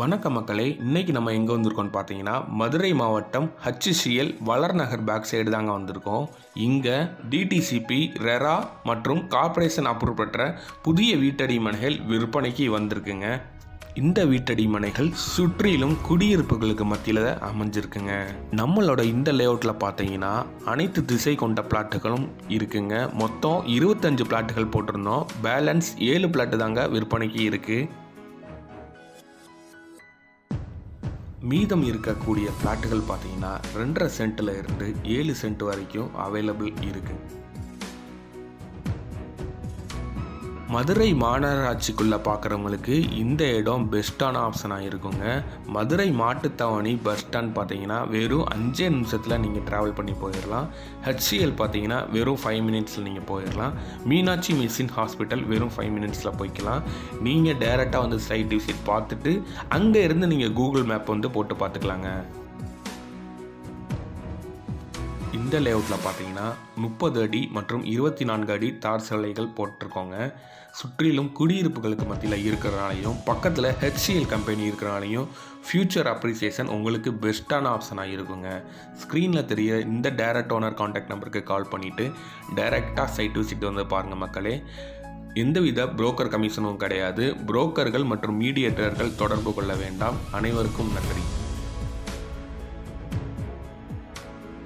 வணக்க மக்களே இன்னைக்கு நம்ம எங்கே வந்திருக்கோம்னு பார்த்தீங்கன்னா மதுரை மாவட்டம் ஹச்சிசிஎல் வளர்நகர் பேக் சைடு தாங்க வந்திருக்கோம். இங்கே டிடிசிபி ரெரா மற்றும் கார்ப்பரேஷன் அப்ரூவ் பெற்ற புதிய வீட்டடி மனைகள் விற்பனைக்கு வந்திருக்குங்க. இந்த வீட்டடி மனைகள் சுற்றிலும் குடியிருப்புகளுக்கு மத்தியில் அமைஞ்சிருக்குங்க. நம்மளோட இந்த லேஅவுட்டில் பார்த்தீங்கன்னா அனைத்து திசை கொண்ட பிளாட்டுகளும் இருக்குங்க. மொத்தம் இருபத்தஞ்சு பிளாட்டுகள் போட்டிருந்தோம். பேலன்ஸ் ஏழு பிளாட்டு தாங்க விற்பனைக்கு இருக்குது மீதம் இருக்கக்கூடிய ஃப்ளாட்டுகள் பார்த்தீங்கன்னா ரெண்டரை சென்ட்டில் இருந்து ஏழு சென்ட் வரைக்கும் அவைலபிள் இருக்குது மதுரை மாநகராட்சிக்குள்ளே பார்க்குறவங்களுக்கு இந்த இடம் பெஸ்ட்டான ஆப்ஷனாக இருக்குங்க. மதுரை மாட்டுத்தாவணி பஸ் ஸ்டாண்ட் பார்த்தீங்கன்னா வெறும் அஞ்சே நிமிஷத்தில் நீங்கள் ட்ராவல் பண்ணி போயிடலாம். ஹெச்சிஎல் பார்த்தீங்கன்னா வெறும் ஃபைவ் மினிட்ஸில் நீங்கள் போயிடலாம். மீனாட்சி மிஷின் ஹாஸ்பிட்டல் வெறும் ஃபைவ் மினிட்ஸில் போய்க்கலாம். நீங்கள் டேரெக்டாக வந்து சைட் விசிட் பார்த்துட்டு அங்கே இருந்து நீங்கள் கூகுள் மேப் வந்து போட்டு பார்த்துக்கலாங்க. இந்த லேஅவுட்டில் பார்த்தீங்கன்னா முப்பது அடி மற்றும் இருபத்தி நான்கு அடி தார் சாலைகள் போட்டிருக்கோங்க. சுற்றிலும் குடியிருப்புகளுக்கு மத்தியில் இருக்கிறனாலையும் பக்கத்தில் ஹெச்சிஎல் கம்பெனி இருக்கிறனாலையும் ஃப்யூச்சர் அப்ரிசியேஷன் உங்களுக்கு பெஸ்ட்டான ஆப்ஷனாக இருக்குங்க. ஸ்க்ரீனில் தெரிய இந்த டேரக்ட் ஓனர் காண்டாக்ட் நம்பருக்கு கால் பண்ணிவிட்டு டைரெக்டாக சைட் விசிட் வந்து பாருங்கள் மக்களே. எந்தவித புரோக்கர் கமிஷனும் கிடையாது. புரோக்கர்கள் மற்றும் மீடியேட்டர்கள் தொடர்பு கொள்ள வேண்டாம். அனைவருக்கும் நன்றி.